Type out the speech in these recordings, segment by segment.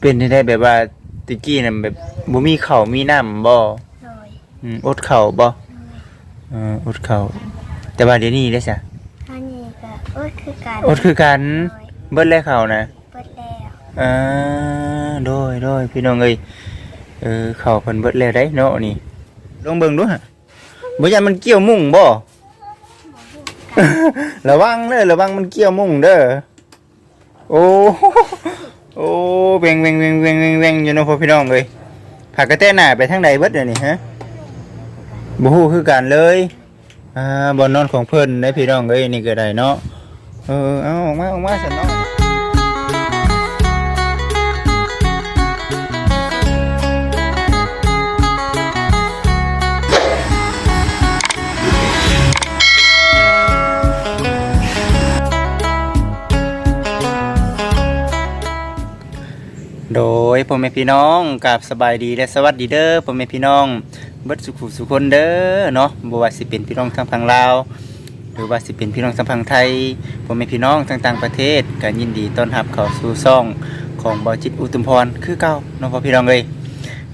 เป็นได้ได้แบบว่าตะกี้น่ะแบบบ่มีข้าวมีน้ำบ่โดยอืมอดข้าวบ่เอออดข้าวแต่ว่าเดี๋ยวนี้ได้ซะอันนี้ก็โอ้ยคือการอดคือกันเบิดแล้วข้าวนะ เปิดแล้วอ่าโดยโดยพี่น้องเอ้ยเออข้าวเพิ่นเบิดแล้วได้เนาะนี่ลองเบิ่งดูฮะบ่ยันมันเกี่ยวมุ้งบ่ ระวังเด้อระวังมันเกี่ยวมุ้งเด้อโอ้ โอ้เวงเวงเวงเวงเวงเวงอยู่เนาะพ่อพี่น้องเลยผักกระแตหน้าไปทางใดเบิดเดี๋ยวนี้ฮะบ่ฮู้คือกันเลยอ่าบ่อนนอนของเพิ่นได้พี่น้องเอ้ยนี่ก็ได้เนาะเออเอาออกมาออกมาสันเนาะ ยพ่อแม่พี่น้องกับสบายดีและสวัสดีเด้อพ่อแม่พี่น้องเบิดสุขสุคนเด้อเนาะบ่ว่าสิเป็นพี่น้องทางฝั่งลาวหรือว่าสิเป็นพี่น้องทางฝั่งไทยพ่อแม่พี่น้องทางต่างประเทศก็ยินดีต้อนรับเข้าสู่ซ่องของบ่จิตอุตุมพรคือเก่าเนาะพ่อพี่น้องเอ้ย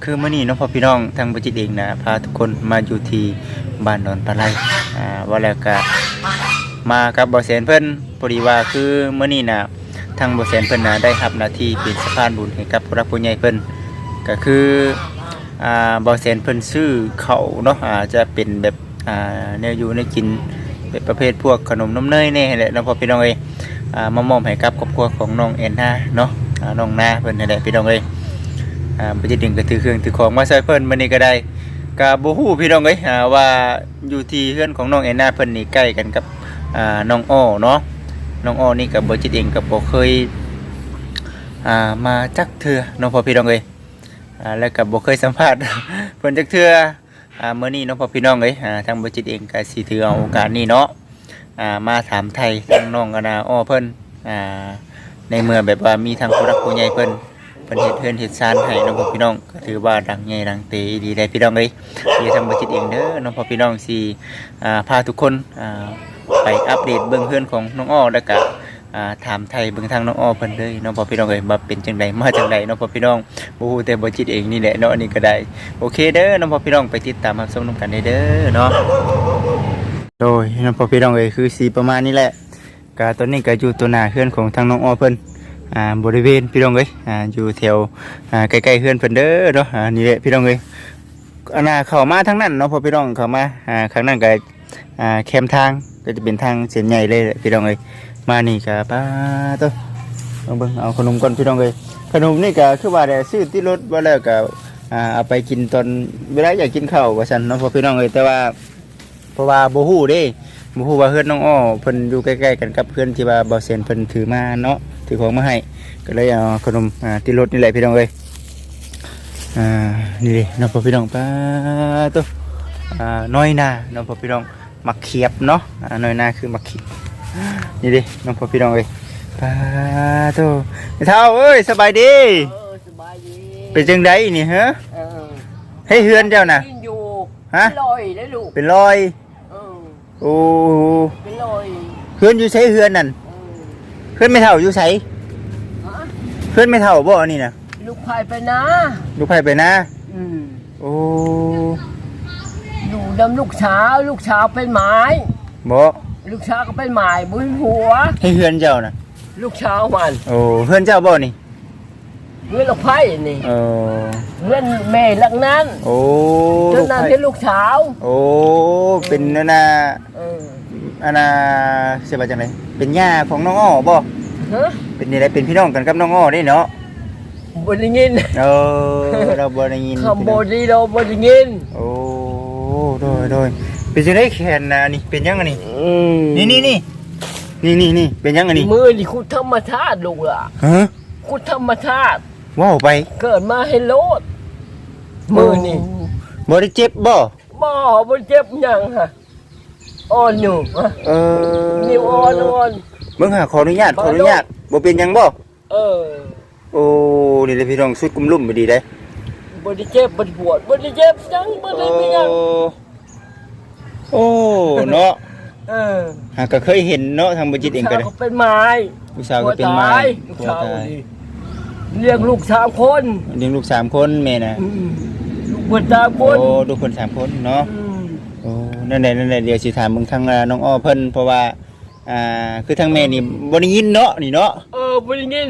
คือมื้อนี้เนาะพ่อพี่น้องทางบ่จิตเองนะพาทุกคนมาอยู่ที่บ้านดอนปลาไหลอ่าว่าแล้วก็มากับบ่แสนเพิ่นพอดีว่าคือมื้อนี้น่ะ ทางบทแสนเพิ่นนะได้รับหน้าที่เป็นสะพานบุญให้กับผู้รักผู้ใหญ่เพิ่นก็คืออ่าบอแสนเพิ่นซื้อเขาวเนาะอาจจะเป็นแบบอ่าแนวอยู่ในกินแบบประเภทพวกขนมนมเนยแน่แหละเนาะพอพี่น้องเอ้ยอ่ามามอบให้กับครอบครัวของน้องแอนนาเนาะอ่าน้องนาเพิ่นนั่นแหละพี่น้องเอ้ยอ่าบ่จิดึงก็ถือเครื่องถือของมาใส่เพิ่นมื้อนี้ก็ได้ก็บ่ฮู้พี่น้องเอ้ยอ่าว่าอยู่ที่เฮือนของน้องแอนนาเพิ่นนี่ใกล้กันกับอ่าน้องอ้อเนาะ น้องอ้อนี่กับบจิตเองกับบ่เคยอ่ามาจักเทือน้องพ่อพี่น้องเอ้ยอ่าแล้วกับบ่เคยสัมภาษณ์ เพิ่นจักเทืออ่ามื้อนี้น้องพ่อพี่น้องเอ้ยอ่าทางบจิตเองก็สิถือเอาโอกาสนี้เนาะอ่ามาถามไทยทางน้องกนาอ้อเพิ่นอ่าในเมื่อแบบว่ามีทางผู้รักผู้ใหญ่เพิ่นเพิ่นเฮ็ดเฮือนเฮ็ดซานให้น้องพ่อพี่น้องก็ถือว่าดังใหญ่ดังเตดีได้พี่น้องเอ้ยที่ทางบจิตเองเด้อน้องพ่อพี่น้องสิอ่าพาทุกคนอ่า ไปอัปเดตเบื้องเพื่อนของน้องอ้อแล้วก็ถามไทยเบื้องทางน้องอ้อเพิ่นเลยน้องพอพี่น้องเอ้ยมาเป็นจังใดมาจังใดน้องพอพี่น้องบ่ฮู้แต่บ่จิตเองนี่แหละเนาะอันนี้ก็ได้โอเคเด้อน้องพอพี่น้องไปติดตามรับชมนํกันได้เด้อเนาะโดยน้องพอพี่น้องเอ้ยคือสีประมาณนี้แหละก็ตอนนี้ก็อยู่ตัวหน้าเฮือนของทางน้องอ้อเพิ่นอ่าบริเวณพี่น้องเอ้ยอ่าอยู่แถวอ่าใกล้ๆเฮือนเพิ่นเด้อเนาะอ่านี่แหละพี่น้องเอ้ยอันน่ะเข้ามาทางนั้นเนาะพอพี่น้องเข้ามาอ่าข้างนั้นก็อ่าแคมทาง ก็จะเป็นทางเส้นใหญ่เลยพี่น้องเอ้ยมานี่ก็ป้าตัวเอาเบิ่งเอาขนมก่อนพี่น้องเอ้ยขนมนี่ก็คือว่าได้ซื้อที่รถว่าแล้วก็อ่าเอาไปกินตอนเวลาอยากกินข้าวว่าซั่นเนาะพ่อพี่น้องเอ้ยแต่ว่าเพราะว่าบ่ฮู้เด้บ่ฮู้ว่าเฮือนน้องอ้อเพิ่นอยู่ใกล้ๆกันกับเพื่อนที่ว่าบ่เซนเพิ่นถือมาเนาะถือของมาให้ก็เลยเอาขนมอ่าที่รถนี่แหละพี่น้องเอ้ยอ่านี่เด้เนาะพ่อพี่น้องป้าตัวอ่าน้อยหน้าเนาะพ่อพี่น้อง มักเขียบเนาะอ่าหน่อยหน้าคือมักเขียบนี่ดิน้องพ่อพี่น้องเอ้ยปาโตไอ้เท่าเอ้ยสบายดีเออสบายดีเป็นจังไดนี่ฮะเออให้เฮือนเจ้าน่ะกินอยู่ฮะลอยได้ลูกเป็นรอยเออโอ้เป็นลอยเฮือนอยู่ใช้เฮือนนั่นเออเฮือนไม่เท่าอยู่ใช้ฮะเฮือนไม่เท่าบ่อันนี้น่ะลูกพายไปนะลูกไผไปนะอืมโอ้ อยู่ดำลูกเช้าลูกเช้าเป็นไม้บ่ลูกเช้าก็เป็นไม้บุญหัว ให้เฮือนเจ้าน่ะ ลูกเช้ามันโอ้เฮือนเจ้าบ่นี่เงื่อนลูกไผ่นี่เออเงื่อนแม่หลังนั้นโอ้เงื่ลูอนกนั้นไผเป็นลูกเช้าโอ้เป็นนั่นน่ะเอออันน่ะเสิว่าจังไดเป็นย่าของน้องอ้อบ่ฮะเป็นนี่ได้เป็นพี่น้องกันกับน้องอ้อได้เนาะบริงินเออเราบ่ได้ยินคำบดีเราบริงินโอ้ โดยโดยเป็นจังได๋แขนน่ะนี่เป็นยังอันนี้อืมนี่นี่นี่นี่นี่นี่เป็นยังอันนี้มือนี่คุณธรรมชาติลูกล่ะฮะคุณธรรมชาติว้าวไป เกิดมาให้โลดมือนี่บ่ได้เจ็บบ่บ่บ่เจ็บหยังฮะอ่อนอยู่ฮะเออนิ้วอ่อนอ่อนเบิ่งหาขออนุญาตขออนุญาตบ่เป็นหยังบ่เออโอ้นี่เลยพี่น้องสุดกุมลุ่มไปดีได้ บ่ได้เจ็บบ่ได้ปวดบ่ได้เจ็บหยังบ่ได้มีหยังโอ้เนาะเออหากก็เคยเห็นเนาะทางบ่จิตเองก็ได้ลูสาวเป็นไม้ผู้สาวก็เป็นไม้ลูกผัวสาวตายนี่เลี้ยงลูกสามคนเลี้ยงลูกสามคนแม่น่ะอืมลูกเบิดสามคโอ้นลูกคนสามคนเนาะอืมโอ้นั่นแหละนั่นแหละเดี๋ยวสิถามมึงทางอ่าน้องอ้อเพิ่นเพราะว่า อ่าคือทางแม่นี่บ่ได้ยินเนาะนี่เนาะ เออบ่ได้ยิน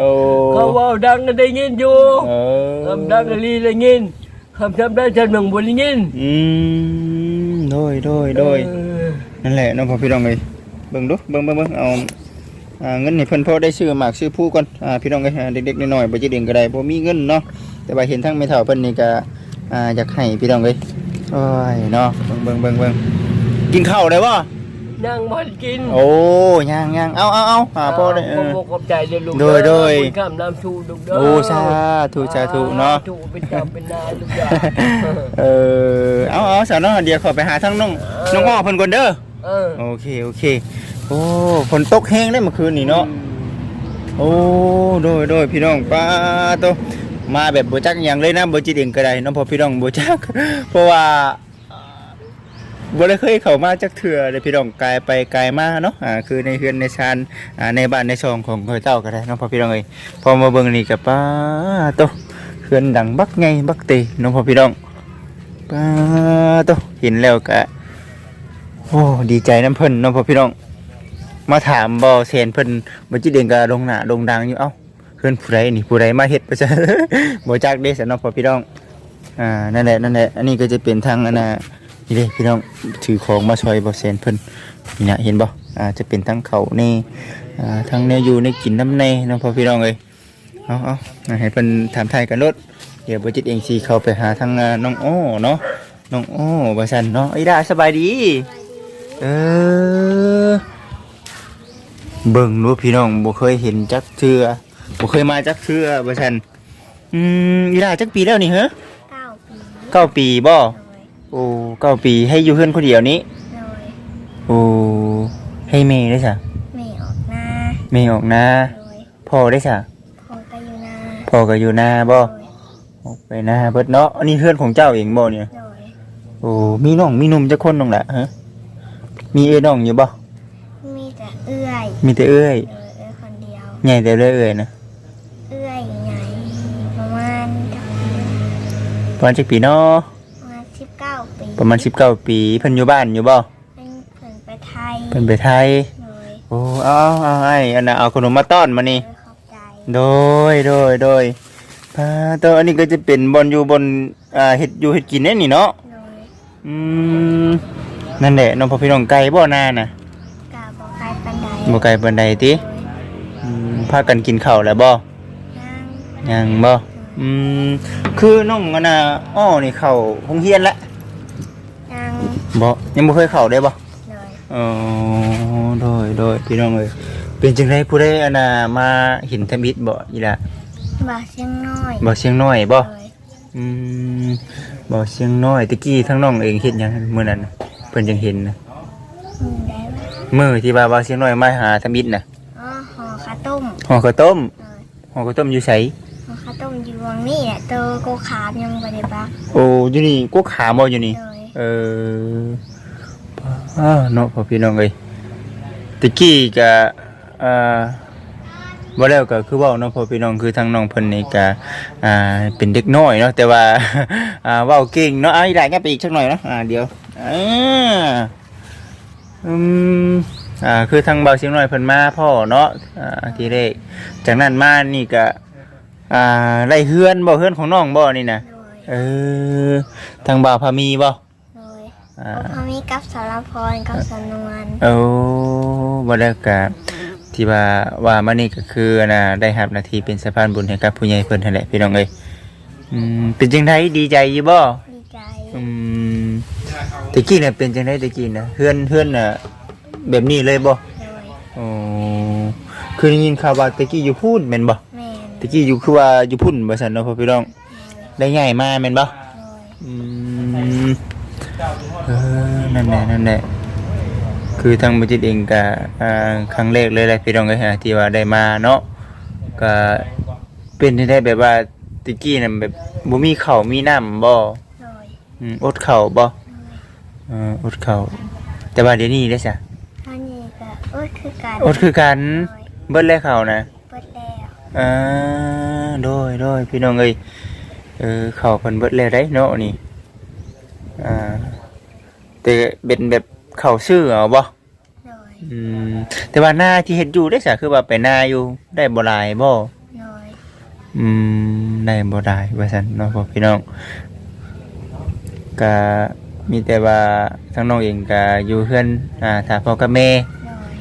โอ้เขาเว่าดังก็ได้ยินอยู่เออคำดังก็ลีได้ยินคำทำได้ฉันมึงบ่ได้ยินอืมโดยโดยโดยเออนั่นแหละน้องพ่อพี่น้องเอ้ยเบิ่งดูเบิ่งเบิ่งเบิ่งเอาอ่าเงินให้เพิ่นพอได้ซื้อหมากซื้อผู้ก่อนอ่าพี่น้องเอ้ยอ่าเด็กๆน้อยๆบ่จิเด่งก็ได้บ่มีเงินเนาะแต่ว่าเห็นทั้งแม่เฒ่าเพิ่นนี่ก็อ่าอยากให้พี่น้องเอ้ยโอ้ยเนาะเบิ่งเบิ่งเบิ่งเบิ่งกินข้าวได้บ่ นั่งบ่ได้กินโอ้ย่างย่างเอาเอาเอาอ่าพอได้เอขออบขอบใจเด้อลูกโดยโดยขอบคุณข้ามน้ำชูลูกเด้อโอ้สาธุสาธุเนาะสธุเป็นจำเป็นนายลูกอย่างเออเอาเอาสาวน้องเดี๋ยวขอไปหาทั้งน้องน้องอ้อเพิ่นก่อนเด้อเออโอเคโอเค โอ้ฝนตกแห้งได้เมื่อคืนนี่เนาะโอ้โดยโดยพี่น้องป้าโตมาแบบบ่จักหยังเลยนะบ่จิตเองก็ได้เน้องพอพี่น้องบ่จัก เพราะว่า บ่ได้เคยเข้ามาจักเทื่อเลยพี่น้องกายไปกายมาเนาะอ่าคือในเฮือนในชานอ่าในบ้านในช่องของข้อยเจ้าก็ได้เน้องพอพี่น้องเอ้ยพอมาเบิ่งนี่ก็ป้าโตเฮือนดังบักไงบักเตเน้องพอพี่น้องป้าโตเห็นแล้วก็โอ้ดีใจน้ำเพิ่นเน้องพ่อพี่น้อง มาถามบ่เซนเพิ่นบ่จิเด้งก็ลงหน้าลงดังอยู่เอ้าเพิ่นผู้ใดนี่ผู้ใดมาเฮ็ดไปซะบ่จักเด้ซะเน้องพ่อพี่น้องอ่านั่นแหละนั่นแหละอันนี้ก็จะเป็นทางอันน่ะ นี่เด้พี่น้องถือของมาช่วยบ่เซนเพิ่นนี่นะเห็นบ่อ่าจะเป็นทั้งเขาวนี่อ่าทั้งแนวอยู่ในกินน้ำในเน้องพ่อพี่น้องเอ้ยเอาเอาอ่าให้เพิ่นถามไทยกันรถเดี๋ยวบ่จิตเองสิเข้าไปหาทางอ่าน้องโอ้เนาะน้องโอ้ว่าซั่นเนาะไอ้ดาสบายดีเออเบิ่งดูพี่น้องบ่เคยเห็นจักเทือบ่เคยมาจักเทือบ่ซั่นอืมอีหลาจักปีแล้วนี่เหรอเก้าปีเก้าปีบ่โดยโอ้เก้าปีให้อยู่เฮือนคนเดียวนี้ โดยโอ้ให้แม่ได้ซะไม่ออกหน้าแม่ออกนาโดยพ่อได้ซะพอก็อยู่หน้าพ่อก็อยู่นาบ่โดยออกไปนาเบิดเนาะอันนี้เฮือนของเจ้าเองบ่เนี่ย โดยโอ้มีน้องมีหนุ่มจักคนน้องล่ะฮะมีเอ้ยน้องอยู่บ่ มีแต่เอื้อยมีแต่เอ้ยโดยเอื้อยคนเดียว ใหญ่แต่เอ้ยนะเอื้อยใหญ่ประมาณจักปีประมาณจักปีเนาะ ปีประมาณ19ปีเพิ่นอยู่บ้านอยู่บ่เป็นเพิ่นไปไทยเพิ่นไปไทย โดยโอ้เอาเอาไอ้อันน่ะเอาขนมมาต้อนมานี่ โดยขอบใจโดยโดยโดยพาตัวอันนี้ก็จะเป็นบอนอยู่บนอ่าเฮ็ดอยู่เฮ็ดกินเนี่ยนี่เนาะโดยอืมนั่นแหละน้องพ่อพี่น้องไก่บ่นาน่ะกาบอกไกลปันไดบ่ไก่ปานใดติโดยอืมพากันกินข้าวแล้วบ่นั่งยังบ่อืมคือน้องอันน่ะอ้อนี่เข้าโรงเรียนแล้วนั่ง บ่ยังบ่เคยเข้าได้บ่โดยอ๋อโดยโดยพี่น้องเอ้ยเป็นจังไดผู้ใดอันน่ะมาเห็นทมิตบ่อีล่ะบาเชียงน้อยบ่เชียงน้อยบ่โดยอืมบ่เชียงน้อยตะกี้ทั้งน้องเองเฮ็ดหยังมื้อนั้นน่ะเพิ่นจังเห็นนะอืมได้ไหมมื้อที่ว่าบ่าเชียงน้อยมาหาทมิตน่ะอ๋อห่อข้าวต้มห่อข้าวต้มโดยห่อข้าวต้มอยู่ไสห่อข้าวต้มอยู่วงนี่แหละเตอโกขามยังบ่ได้บักโอ้อยู่นี่กกขาบ่อยู่นี่โดย เอออ้าเนาะพ่อพี่น้องเอ้ยตะกี้ก็อ่าบ่แล้วก็คือเว้าเนาะพ่อพี่น้องคือทางน้องเพิ่นนี่ก็อ่าเป็นเด็กน้อยเนาะแต่ว่าอ่าเว้าเก่งเนาะเอาอีหลายงับไปอีกสักหน่อยเนาะอ่าเดี๋ยวอ่าอืมอ่าคือทางเบาเสียงหน้อยเพิ่นมาพ่อเนาะอ่าทีแรกจากนั้นมานี่ก็อ่าไล่เฮือนบ่เฮือนของน้องบ่นี่นะเออทางบ่าวพามีบ่ พอมีกับสารพรกับสนวนโอ้บ่ได้กะที่ว่าว่ามานี่ก็คือน่ะได้รับหน้าที่เป็นสะพานบุญให้กับผู้ใหญ่เพิ่นนั่นแหละพี่น้องเอ้ยอืมเป็นจังไดดีใจอยู่บ่ดีใจอืมตะกี้น่ะเป็นจังไดตะกี้น่ะเฮือนเฮือนน่ะแบบนี้เลยบ่โดยอ๋อคือได้ยินข่าวว่าตะกี้อยู่พูนแม่นบ่แม่นตะกี้อยู่คือว่าอยู่พุ่นบ่ซั่นเนาะพ่อพี่น้องโดยได้ใหญ่มาแม่นบ่โดยอืมเออ นั่นแหละนั่นแหละคือทางบัจิตเองก็อ่าครั้งแรกเลยแหละพี่น้องเอ้ยฮะที่ว่าได้มาเนาะก็เป็นที่ได้แบบว่าตะกี้น่ะแบบบ่มีข้าวมีน้ำบ่โดยอืมอดข้าวบ่เอออดข้าวแต่ว่าเดี๋ยวนี้ได้ซะอันนี้ก็โอ้ยคือการอดคือกันโดยเบิดแล้วข้าวนะเปิดแล้วเอ่าโดยโดยพี่น้องเอ้ยเออเข้าเพิ่นเบิดแล้วได้เนาะนี่อ่า แต่เป็นแบบเข้าชื่อเอาบ่โดยอืมแต่ว่าหน้าที่เฮ็ดอยู่ได้ซะคือว่าไปหน้าอยู่ได้บ่หลายบ่โดยอืมได้บ่ได้ว่าซั่นเนาะพ่อพี่น้องก็มีแต่ว่าทั้งน้องเองก็อยู่เฮือนอ่าถ้าพ่อกับแม่ โดย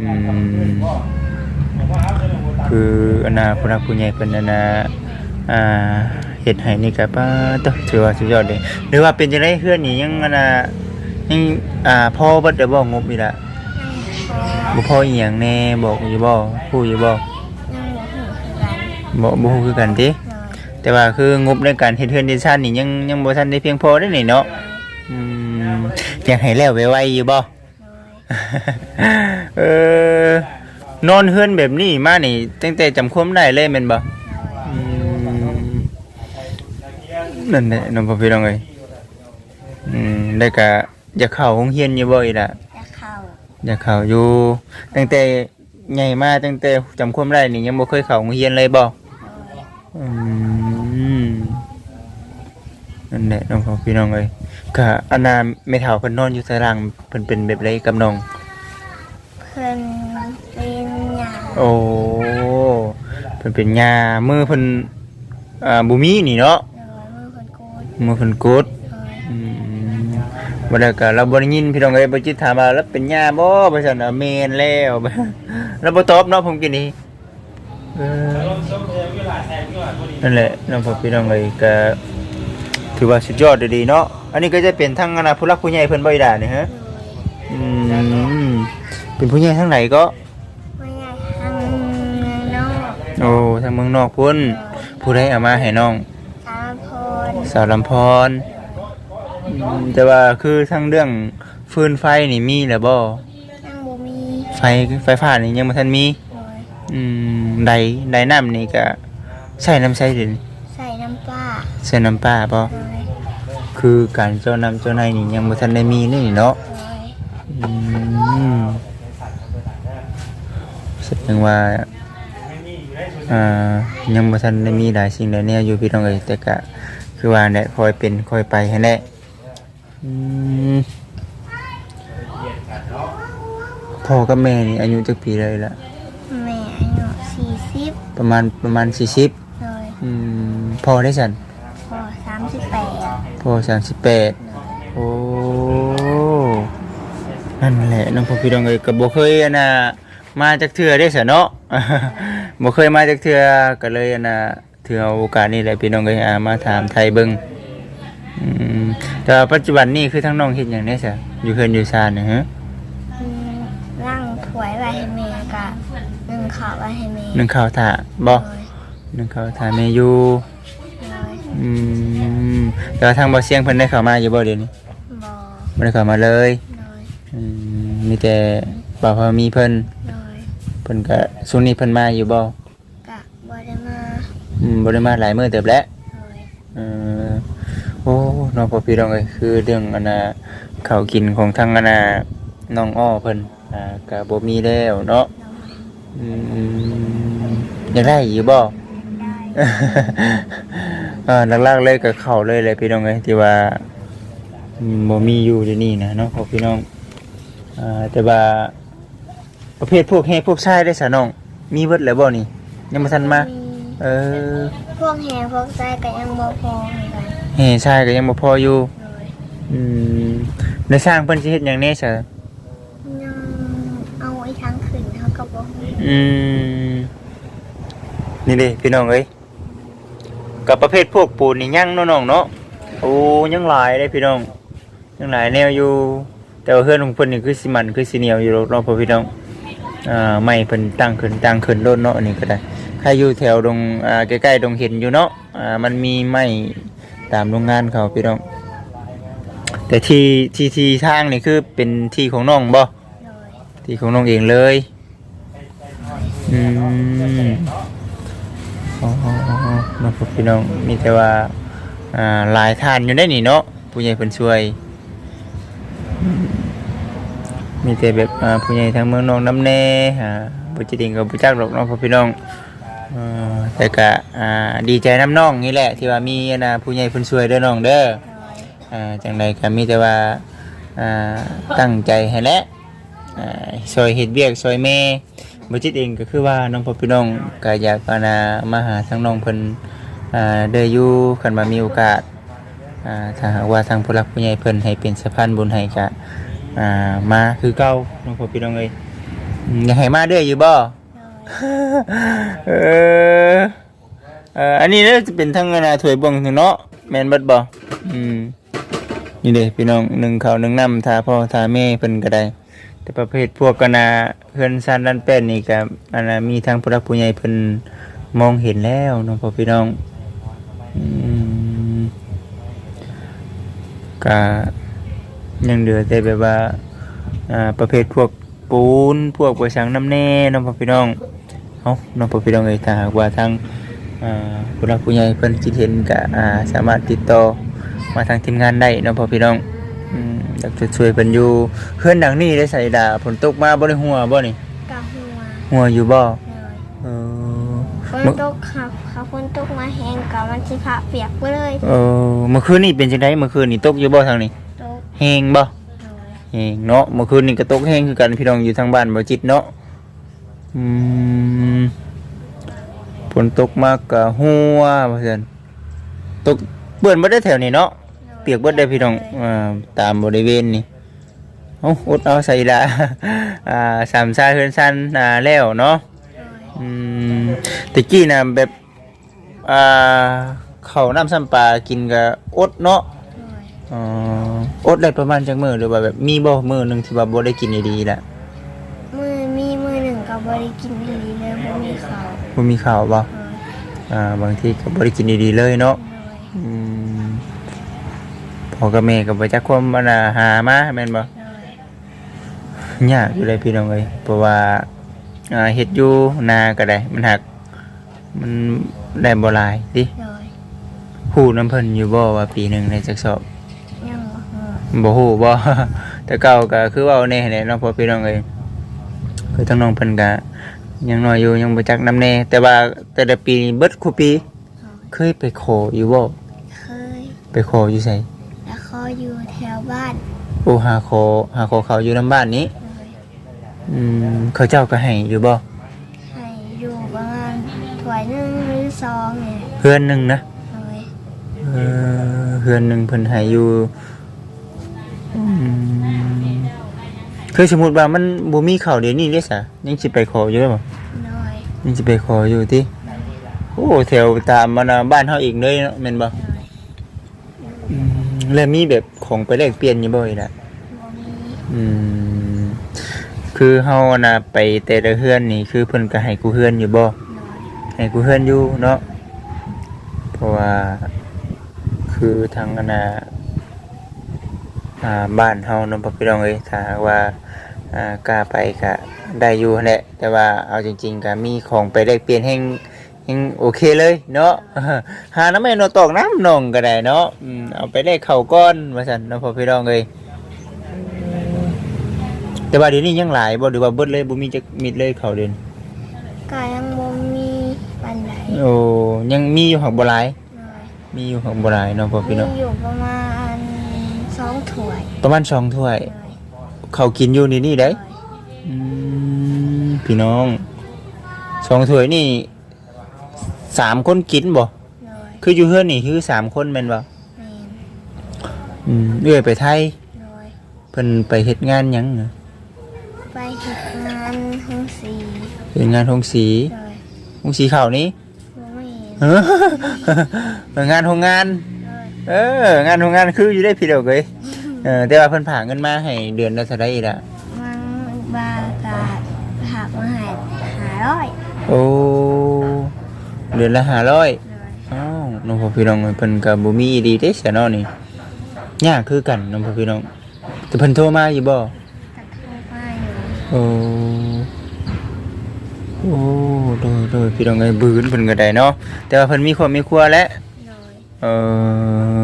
อืมคืออนาผู้รักผู้ใหญ่เพิ่นอนาอ่าเฮ็ดให้นี่ก็ป้าตอถือว่าสุดยอดเลยหรือว่าเป็นจังไดเฮือนนี่ยังอนา ยังอ่าพอเบิดได้บ่งบอีละยังพอบ่พออีหยังแน่บอกอยู่บ่ผู้อยู่บ่ยังบ่หูคือกันบ่บ่ฮู้คือกันติโดยแต่ว่าคืองบในการเฮ็ดเฮือนดิซั่นนี่ยังยังบ่ทันได้เพียงพอเด้นี่เนาะอืมอยากให้แล้วไวๆอยู่บ่โดยเออนอนเฮือนแบบนี้มานี่ตั้งแต่จำความได้เลยแม่นบ่อืมนั่นแหละน้องพ่อพี่น้องเอ้ยอืมได้ก็ อยากเข้าโรงเรียนอยู่บ่อีล่ะจะเข้าอยากเข้าอยู่ ตั้งแต่ใหญ่มาตั้งแต่จำความได้นี่ยังบ่เคยเข้าโรงเรียนเลยบ่โดยอืมนั่นแหละน้องพ่อพี่น้องเอ้ยก็อันน่ะแม่เฒ่าเพิ่นนอนอยู่ตารางเพิ่นเป็นแบบไรกับน้อง เพิ่นเป็นหยังโอ้เพิ่นเป็นยามือเพิ่นอ่าบ่มีนี่เนาะ โดยมือเพิ่นกูดมือเพิ่นกดโดยอืม บ่ได้ก็เราบ่ได้ยินพี่น้องเอ้ยบ่จิตถามว่าแล้วเป็นยาบ่ว่าซั่นน่ะแม่นแล้วเราบ่ตอบเนาะผมกินนี่เออนั่นแหละน้องพ่อพี่น้องเอ้ยก็ถือว่าสุดยอดดีๆเนาะอันนี้ก็จะเป็นทั้งอนาผู้รักผู้ใหญ่เพิ่นบ่ได้นี่ฮะโดยอืมเป็นผู้ใหญ่ทั้งไหนก็ไม่ใหญ่ทางเมืองนอกโอ้ทางเมืองนอกพุ่นผู้ใดเอามาให้น้องสารพรสาวลำพรอืม แต่ว่าคือทั้งเรื่องฟืนไฟนี่มีแล้วบ่ยังบ่มีไฟไฟฟ้านี่ยังบ่ทันมีโดยอืมใดใดน้ำนี่ก็ใช้น้ำใช้ดินใส่น้ำปลาใช้น้ำป้าบ่โดยคือการเจ้าน้ำเจ้าในนี่ยังบ่ทันได้มีนี่เนาะ โดยอืมแสดงว่าอ่ายังบ่ทันได้มีหลายสิ่งหลายแนวอยู่พี่น้องเอ้ยแต่ก็คือว่าแหละคอยเป็นคอยไปให้แน่อืม พ่อกับแม่นี่อายุจักปีเลยล่ะแม่อายุสี่สิบประมาณประมาณ40โดยอืมพ่อได้สันพอสามสิบแปดพ่อ38โอ้นั่นแหละน้องพ่อพี่น้องเอ้ยก็บ่เคยอันน่ะมาจากเทื่อได้ซะเนาะ บ่เคยมาจากเทื่อก็เลยอันน่ะถือเอาโอกาสนี้แหละพี่น้องเอ้ยอ่ามาถามไทยเบิ่งอืม แต่ว่าปัจจุบันนี้คือทั้งน้องเฮ็ดหยังได้ซะอยู่เฮือนอยู่ซานนะฮะอืมร่างถวยไว้ให้แม่กะหนึ่งขาวไว้ให้แม่นึ่งข้าวถ่าบ่โดยนึ่งข้าวถ่าแม่อยู่โดยอืมแต่ว่าทางบ่เสียงเพิ่นได้เข้ามาอยู่บ่เดี๋ยวนี้บอบ่ได้เข้ามาเลยโดยอืมมีแต่บ่าวพอมีเพิ่นโดยเพิ่นก็ช่วงนี้เพิ่นมาอยู่บ่กะบอได้มาอืมบ่ได้มาหลายมื้อเติบแล้วโดยเออ โอ้น้องพ่อพี่น้องเอ้ยคือเรื่องอันน่ะข้าวกินของทางอันน่ะน้องอ้อเพิ่นอ่าก็บ่มีแล้วเนาะโดยอืมอยากได้อยู่บ่ได้เอ่าหลักๆเลยก็เข้าเลยแหละพี่น้องเอ้ยที่ว่าอืมบ่มีอยู่เดี๋ยวนี้นะเนาะพ่อพี่น้องอ่าแต่ว่าประเภทพวกแฮพวกชายได้ซะน้อง มีเบิดแล้วบ่นี่ยังบ่ทันมา เออ พวกแฮพวกใจก็ยังบ่พอเหมือนกัน เฮชายก็ยังบ่พออยู่โดยอืมในสร้างเพิ่นสิเฮ็ดหยังแน่ซะยังเอาไอ้ทางขึ้นเขาก็บอกอืมนี่เด้พี่น้องเอ้ยกับประเภทพวกปูนนี่ยังเนาะน้องเนาะโอ้ยังหลายเด้พี่น้องยังหลายแนวอยู่ แต่ว่าเพื่อนของเพิ่นนี่คือสิมันคือสิเหนียวอยู่เนาะพ่อพี่น้องอ่าไม่เพิ่นตั้งขึ้นตั้งขึ้นโลดเนาะอันนี้ก็ได้ใครอยู่แถวตรงอ่าใกล้ๆตรงเห็นอยู่เนาะอ่ามันมีไม้ ตามโรงงานเขาพี่น้อง แต่ที่ที่ที่ทางนี่คือเป็นที่ของน้องบ่ที่ของน้องเองเลยอืมอ๋ออ๋ออ๋อน้องพวกพี่น้องมีแต่ว่าอ่าหลายทานอยู่ได้นี่เนาะผู้ใหญ่เพิ่นช่วย มีแต่แบบอ่าผู้ใหญ่ทางเมืองน้องน้ำแน่อ่าบ่จิติงกับบ่จักหรอกเนาะพ่อพี่น้อง เออแต่ก็อ่าดีใจน้ำน้องนี่แหละ ที่ว่ามีนะผู้ใหญ่เพิ่นช่วยเด้อน้องเด้อโดยอ่าจังใดก็มีแต่ว่าอ่าตั้งใจให้แหละอ่าช่วยเฮ็ดเวียกช่วยแม่บ่จิตเองก็คือว่าน้องพ่อพี่น้องก็อยากอานามาหาทางน้องเพิ่นอ่าได้อยู่คันว่ามีโอกาสอ่าถ้าหากว่าทางผู้หลักผู้ใหญ่เพิ่นให้เป็นสะพานบุญให้ก็อ่ามาคือเก่าน้องพ่อพี่น้องเอ้ยอืมอยากให้มาเด้ออยู่บ่โดย เออเอออันนี้เนี่ยจะเป็นทั้งนาถวยบวงถึงเนาะแมนบัดบ่อืมนี่เด้พี่น้องหนึ่งเขาหนึ่งน้ำทาพ่อทาแม่เพิ่นก็ได้แต่ประเภทพวกกนาเพื่อนซันดันแป้นนี่ก็อันน่ะมีทางผู้รักผู้ใหญ่เพิ่นมองเห็นแล้วน้องพ่อพี่น้องอก็ยังเหลือแต่แบบว่าประเภทพวกปูนพวกประชังน้ำแน่น้องพ่อพี่น้อง เอาน้องพ่อพี่น้องเอ้ยถ้าหากว่าทางอ่าผู้รักผู้ใหญ่เพิ่นคิดเห็นก็อ่าสามารถติดต่อมาทางทีมงานได้น้องพ่อพี่น้องอืมอยากจะช่วยเพิ่นอยู่เพื่อนดังนี้ได้ใส่ดาฝนตกมาบ่ได้หัวบ่นี่กะหัวหัวอยู่บ่โดยเออฝนตกครับครับฝนตกมาแห้งกับมันสิพะเปียกไปเลยเออเมื่อคืนนี่เป็นจังไดเมื่อคืนนี่ตกอยู่บ่ทางนี้ตกแฮงบ่โดยแฮงเนาะเมื่อคืนนี่ก็ตกแฮงคือกันพี่น้องอยู่ทางบ้านบ่จิตเนาะ อืมฝนตกมากก็หัวว่าซั่นตกเปื้อนบ่ได้แถวนี้เนาะเปียกเบิดได้พี่น้องอ่าตามบริเวณนี่เอาอดเอาใส่ละอ่าสามซาเฮือนซันอ่าแล้วเนาะโดยอืมตะกี้น่ะแบบอ่าข้าวน้ำซ้ำปลากินก็อดเนาะโดยอ๋ออดได้ประมาณจักมื้อหรือว่าแบบมีบ่มื้อหนึงที่ว่าบ่ได้กินดีๆล่ะ มือมีมือหนึ่งกั บบริกินดีเลยบ่มีเขาวบ่มีข้าวบ่โดยอ่าบางทีก็บ่ได้กินดีๆเลยเนาะโดยอืมพ่อกับแม่ก็บ่จักความอันน่ะหามาแม่นบ่โดยยากอยู่เลยพี่น้องเอ้ยเพราะว่าอ่าเฮ็ดอยู่นาก็ได้ มันหัก มันได้บ่หลายดิโดยฮู้น้ำเพิ่นอยู่บ่ว่าปีหนึงได้จักสอบยังบ่ฮู้บ่ฮู้บ่แต่เก่าก็คือเว้าแน่แหละเนาะพ่อพี่น้องเอ้ย คือทั้งน้องเพิ่นก็ยังน้อยอยู่ยังบ่จักนำแน่ แต่ว่าแต่ละปีนี่เบิดคุปีโดยเคยไปขออยู่บ่เคยไปขออยู่ไสแล้วเขาอยู่แถวบ้านโอ้หาขอหาขอเขาอยู่นํบ้านนี้โดยอืมเขาเจ้าก็ให้อยู่บ่ให้อยู่ประมาณถ้วยหนึ่งหรือสองเนี่ยเพื่อนหนึงนะโดยเออเพื่อนหนึ่งเพิ่นให้อยู่อืม คือสมมุติว่ามันบ่มีข้าวเดี๋ยวนี้เด้ซะยังสิไปขออยู่บ่โดยยังสิไปขออยู่ติโอ้แถวตามมานะบ้านเฮาอีกเลยเนาะแม่นบ่โดยอืมแล้วมีแบบของไปแลกเปลี่ยนอยู่บ่อีกล่ะ บ่มีอืมคือเฮาน่ะไปแต่ละเฮือนนี่คือเพิ่นก็ให้กูเฮือนอยู่บ่โดยให้กูเฮือนอยู่เนาะเพราะว่า คือทางอนนา อ่าบ้านเฮาเนาะพ่อพี่น้องเอ้ยถ้าหากว่าอ่ากล้าไปก็ได้อยู่นั่นแหละแต่ว่าเอาจริงๆก็มีของไปแลกเปลี่ยนแห่งแห่งโอเคเลยเนาะหาน้ำแม่นตอกน้ำนองก็ได้เนาะอืมเอาไปแลกข้าวก้อนว่าซั่นเนาะพ่อพี่น้องเอ้ยแต่ว่าเดี๋ยวนี้ยังหลายบ่หรือว่าเบิดเลยบ่มีจักมิดเลยข้าวเด่นก็ยังบ่มีปันใดโอ้ยังมีอยู่หักบ่หลายโดยมีอยู่ของโบราณเนาะพ่อพี่มีเนาะอยู่ประมาณสอง ถ้วยประมาณสองถ้วยโดยเขากินอยู่นี่นี่ได้โดยอืมพี่น้องสองถ้วยนี่สามคนกินบ่โดยคืออยู่เฮือนนี่คือสามคนแม่นบ่แม่นอืมเอื้อยไปไทยโดยเพิ่นไปเฮ็ดงานหยังน่ะไปเฮ็ดงานห้องสีเฮ็ดงานโรงสีโดยโรงสีข้าวนี้ บ่แม่นเออเออ งานโรงงาน โดยเออ งานโรงงานคืออยู่ได้พี่เดียวเกย เออแต่ว่าเพิ่นผ่าเงินมาให้เดือนละเท่าใดอีกล่ะมันบากาศหักมาใหายหาร้อยโอ้เดือนละ500โดยอ้าวน้องพ่อพี่น้องเพิ่นก็บ่มีดีเด้เสียเนาะนี่ยากคือกันน้องพ่อพี่น้องแต่เพิ่นโทรมาอยู่บ่ตัดโทษมาอยู่โอ้โอ้โดยโดยพี่น้องเอ้ยบืนเพิ่นก็ได้เนาะแต่ว่าเพิ่นมีครอบมีครัวแล้วโดยเออ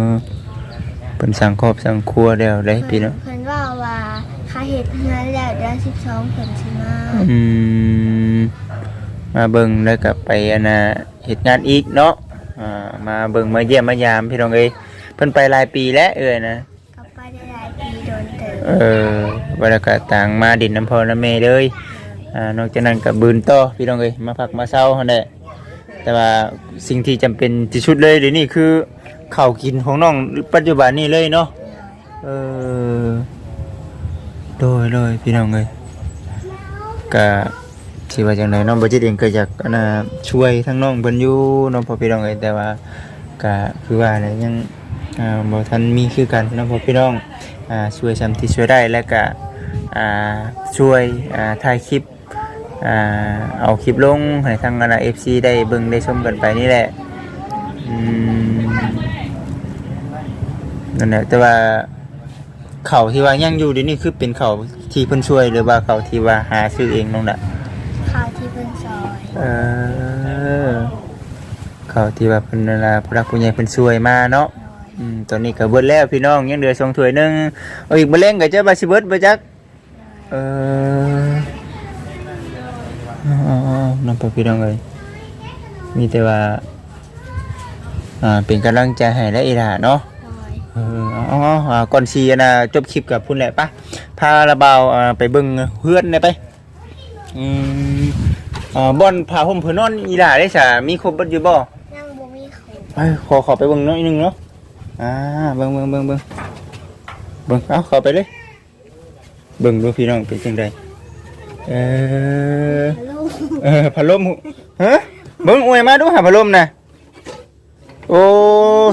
เพิ่นสั่งครอบสั่งครัวแล้วได้พี่น้องเพิ่นว่าว่าค่าเฮ็ดงานแล้วเดือน12เพิ่นสิมาอืมมาเบิ่งแล้วก็ไปอันน่ะเฮ็ดงานอีกเนาะอ่ามาเบิ่งมาเยี่ยมมายามพี่น้องเอ้ยเพิ่นไปหลายปีแล้วเอ้ยนะก็ไปได้หลายปีโดนเติมเออวันละก็ต่างมาดินน้ำพอน้ำเมเลยอ่านอกจากนั้นก็บืนต่อพี่น้องเอ้ยมาพักมาเศร้าหั่นแหละแต่ว่าสิ่งที่จำเป็นที่สุดเลยเดี๋ยวนี้คือ ข้าวกินของน้องปัจจุบันนี้เลยเนาะเออโดยโดยพี่น้องเอ้ยก็สิว่าจังไดน้องบ่จิตเองก็อยากอันน่ะช่วยทั้งน้องเพิ่นอยู่น้องพ่อพี่น้องเอ้ยแต่ว่าก็คือว่าเนี่ยยังอ่าบ่ทันมีคือกันน้องพ่อพี่น้องอ่าช่วยทำที่ช่วยได้แล้วก็อ่าช่วยอ่าถ่ายคลิปอ่าเอาคลิปลงให้ทางอนาเอฟซีได้เบิ่งได้ชมกันไปนี่แหละอืม นั่นแหละแต่ว่าเขาที่ว่ายังอยู่เดี๋ยวนี้คือเป็นเขาที่เพิ่นช่วยหรือว่าเขาที่ว่าหาซื้อเองน้องน่ะข้าวที่เพิ่นซอยเออเขาที่ว่าเพิ่นนั่นล่ะผู้รักผู้ใหญ่เพิ่นช่วยมาเนาะอืมตอนนี้ก็เบิดแล้วพี่น้องยังเหลือสองถ้วยหนึงเอาอีกมาเล่งก็จะบาสิเบิดบ่จักเอออ๋อๆน้องพ่อพี่น้องเอ้ยมีแต่ว่าอ่าเป็นกำลังใจให้และอีหล่าเนาะซ อยเออเอาเอาเอาอ่าก่อนซีนะจบคลิปกับพุ่นแหละปะพาระเบาไปเบิ่งเฮือนได้ไปอืมอ่าบ่อนผ้าห่มผืนนอนอีหล่าได้ซะมีครบบิดอยู่บ่ยังบ่มีเขาไปขอขอไปเบิ่งน้อยนึงเนาะอ่าเบิ่งเบิ่งเบิ่งเบิ่งเบิ่งเอาข้าไปเลยเบิ่งดูพี่น้องเป็นจังไดเออเออพัดลมฮะเบิ่งอวยมาดูหาพัดลมน่ะโอ้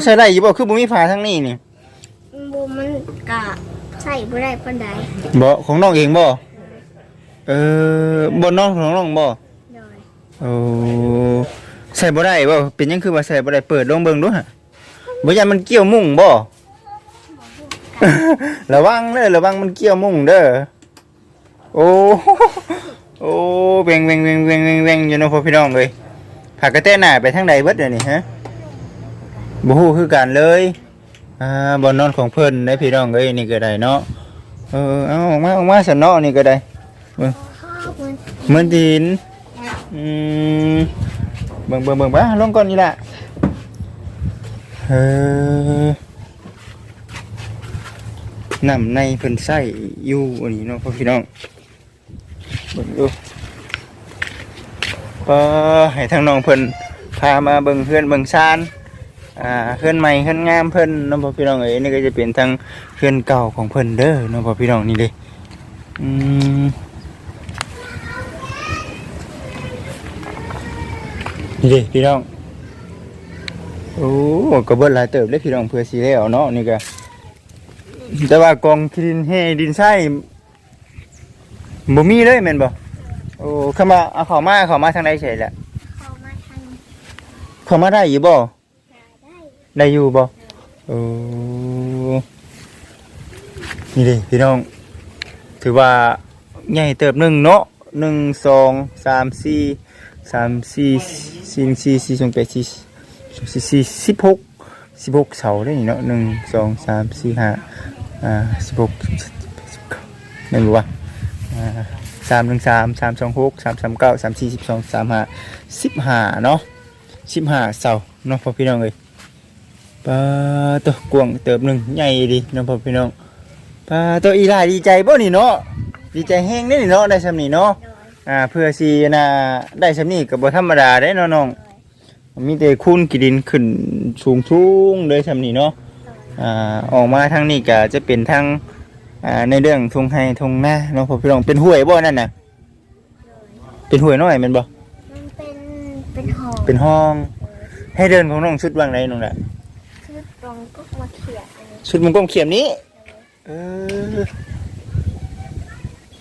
ใส่ได้อยู่บ่คือบ่มีฝาทางนี้นี่ มันกะใส่บ่ได้ปานใดบ่ของน้องเองบ่เออบ่น้องของน้องบ่โดยโอ้ใส่บ่ได้บ่เป็นหยังคือว่าใส่บ่ได้เปิดลองเบิ่งดูฮะบ่ยันมันเกี่ยวมุ้งบ่ ระวังเด้อระวังมันเกี่ยวมุ้งเด้อโอ้โอ้เวงเวงเวงเวงเวงเวงอยู่เนาะพ่อพี่น้องเอ้ยผากกระแตหน้าไปทางใดเบิดเดี๋ยวนี้ฮะบ่ฮู้คือกันเลย อ่าบ่นอนของเพิ่นได้พี่น้องเอ้ยนี่ก็ได้เนาะเออเอาออกมาออกมาซะเนาะนี่ก็ได้ข้าวมันเหมือนดินอืมเบิ่งเบิ่งเบิ่งไปลงก่อนนี่แหละเออน้ำในเพิ่นใส่อยู่อันนี้เนาะพ่อพี่น้องเบิ่งดูปอให้ทางน้องเพิ่นพามาเบิ่งเพื่อนเบิ่งซาน อ่าเพื่อนใหม่เพื่อนงามเพิ่นเน้องพ่อพี่น้องเอ้ยนี่ก็จะเป็นทางเพื่อนเก่าของเพิ่นเด้อเน้องพ่อพี่น้องนี่เลยอืมนี่ดิพี่น้องโอ้ก็เบิดหลายเติบเลยพี่น้องเพื่อสีแล้วเนาะนี่ก็แต่ว่ากองดินให้ดินทรายบ่มีเลยแม่นบ่โอ้เข้ามาเอาเข้ามาเข้ามาทางใดเฉยแหละเข้ามาทางเข้ามาได้อยู่บ่กา ได้อยู่บ่โอ้นี่ดิพี่น้อง ถือว่าใหญ่เติบหนึ่งเนาะหนึ่งสองสามสี่สามสี่สี่สี่สี่สองแปดสี่สี่สี่สิบหกสิบหกเสาได้นี่เนาะหนึ่งสองสามสี่ห้าอ่าสิบหกไม่รู้ว่าอ่าสามหนึ่งสามสามสองหกสามสามเก้าสามสี่สิบสองสามห้าสิบห้าเนาะสิบห้าเสาเนาะพ่อพี่น้องเลย ปลาตัวกวางเติบหนึ่งใหญ่ดีเนาะพ่อพี่น้องปลาตัวอีหลายดีใจบ่นี่เนาะดีใจแห้งเด้นี่เนาะได้สำนี่เนาะโดยอ่าเพื่อสีนะได้สำนี่กับบ่ธรรมดาได้เนาะน้องมีแต่คุณกิดินขึ้นสูงสูงๆเลยสำนี่เนาะอ่าออกมาทางนี้ก็จะเป็นทางอ่าในเรื่องทงไฮทงหน้าเนาะพ่อพี่น้องเป็นห้วยบ่นั่นน่ะเป็นห้วยน้อยแม่นบ่มันเป็นเป็นหอเป็นห้อง ให้เดินของน้องชุดวางไหนน้องน่ะ คือตรงก็มาเขียนอันนี้ชุดมันก้มเขียมนี้ เออ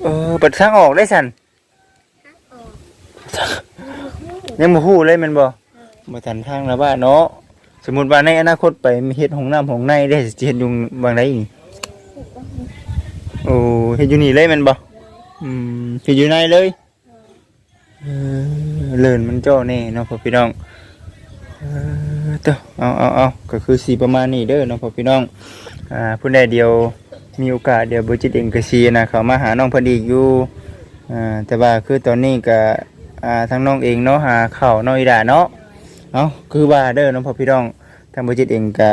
เออเปิดทางออกได้สันออกยังบ่ฮู้เลยแม่นบ่บ่ทันทางแล้วว่าเนาะ สมมุติว่าในอนาคตไปเฮ็ดห้องน้ำห้องในได้สิเฮ็ดอยู่บางใดนี่ โอ้เฮ็ดอยู่นี่เลยแม่นบ่อืมเฮ็ดอยู่ในเลย เออเลินมันเจ้าแน่เนาะพ่อพี่น้องเออ เอเอาเอาเอาก็คือสิประมาณนี้เด้อเนาะพ่อพี่น้อง อ่าผู้ใดเดียวมีโอกาสเดี๋ยวบ่จิตเองก็สินะเขามาหาน้องเพิ่นอีอยู่ อ่าแต่ว่าคือตอนนี้ก็อ่าทางน้องเองเนาะหาเข้าน้อยด่าเนาะ เอาคือว่าเด้อน้องพ่อพี่น้องทางบ่จิตเองก็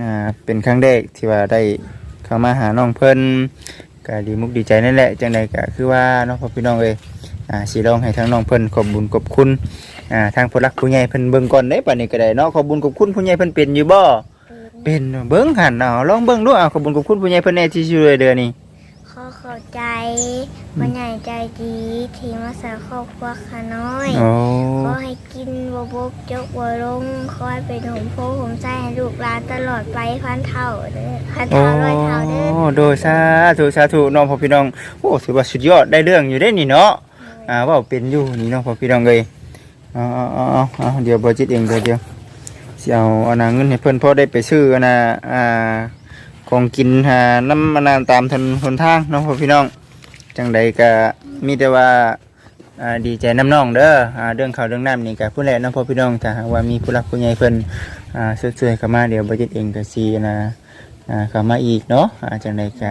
อ่าเป็นครั้งแรกที่ว่าได้เข้ามาหาน้องเพิ่นก็ดีมุกดีใจนั่นแหละจังไดก็คือว่าน้องพ่อพี่น้องเอ้ยอ่าสิลองให้ทางน้องเพิ่นขอบบุญขอบคุณ อ่าทางผู้รักผู้ใหญ่เพิ่นเบิ่งก่อนเด้บัดนี้ก็ได้เนาะขอบบุญขอบคุณผู้ใหญ่เพิ่นเป็นอยู่บ่เป็นเป็นเบิ่งหันเอาลองเบิ่งดูเอาขอบคุญขอบคุณผู้ใหญ่เพิ่นแน่ที่ช่วยเดือนี่ขอเข้าใจมันใหญ่ใจดีที่มาใส่ครอบครัวขาน้อยโอ้ขอให้กินบวบกจกบวลงคอยเป็นหมโพผมใส่ให้ลูกหลานตลอดไปพันเท่าเด้อพันโอ้เท่าร้อยเท่าเด้อโดยสาธุสาธุน้องพ่อพี่น้องโอ้ถือว่าสุดยอดได้เรื่องอยู่ได้นี่เนาะอ่าเว่าเป็นอยู่นี่น้องพ่อพี่น้องเอ้ย เอาเอาเอาเอาเอาเดี๋ยวบ่จิตเองเดี๋ยวเดี๋ยวสิเอาอันน่ะเงินให้เพิ่นพอได้ไปซื้ออนะอ่าของกินหาน้ำมันาวตามถนนหนทางน้องพ่อพี่น้อง จังใดก็มีแต่ว่าอ่าดีใจน้ำน้องเด้ออ่าเรื่องข่าวเรื่องน้ำนี่ก็ผู้แลน้องพ่อพี่น้องถ้าหากว่ามีผู้รักผู้ใหญ่เพิ่นอ่าช่วยๆเข้ามาเดี๋ยวบ่จิตเองก็สินะอ่าเข้ามาอีกเนาะอ่าจังใดก็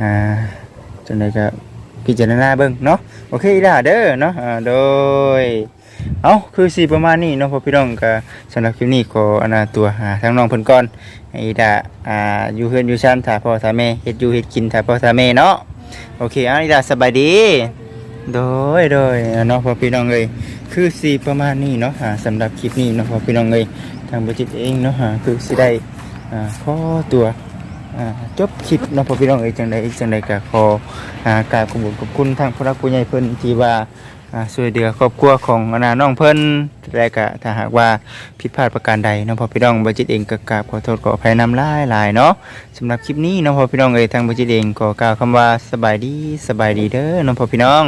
อ่าจังใดก็พิจารณาเบิ่งเนาะโอเคล่ะเด้อเนาะอ่าโดย เอาคือสิประมาณนี้เนาะพ่อพี่น้องก็สำหรับคลิปนี้ขออนาตัวหาทางน้องเพิ่นก่อนให้ดาอ่าอยู่เฮือนอยู่ชั้นถ้าพ่อถ้าแม่เฮ็ดอยู่เฮ็ดกินถ้าพ่อถ้าแม่เนาะโอเคอันนี้ดาสบายดี โดยโดยเนาะพ่อพี่น้องเลยคือสีประมาณนี้เนาะอ่าสำหรับคลิปนี้เนาะพ่อพี่น้องเลยทางบริจิตเองเนาะอ่าคือสิได้อ่าขอตัวอ่าจบคลิปเนาะพ่อพี่น้องเอ้ยจังใดอีกจังใดก็ขออ่ากราบขอบคุณขอบคุณทางพระผู้ใหญ่เพิ่นที่ว่า ช่วยเหลือครอบครัวของอนาน้องเพิ่นและก็ถ้าหากว่าผิดพลาดประการใดน้องพ่อพี่น้องบัจจิตเองก็กราบขอโทษขออภัยนำหลายหลายเนาะสำหรับคลิปนี้น้องพ่อพี่น้องเอ๋ยทางบัจิตเองก็กล่าวคำว่าสบายดีสบายดีเด้อน้องพ่อพี่น้อง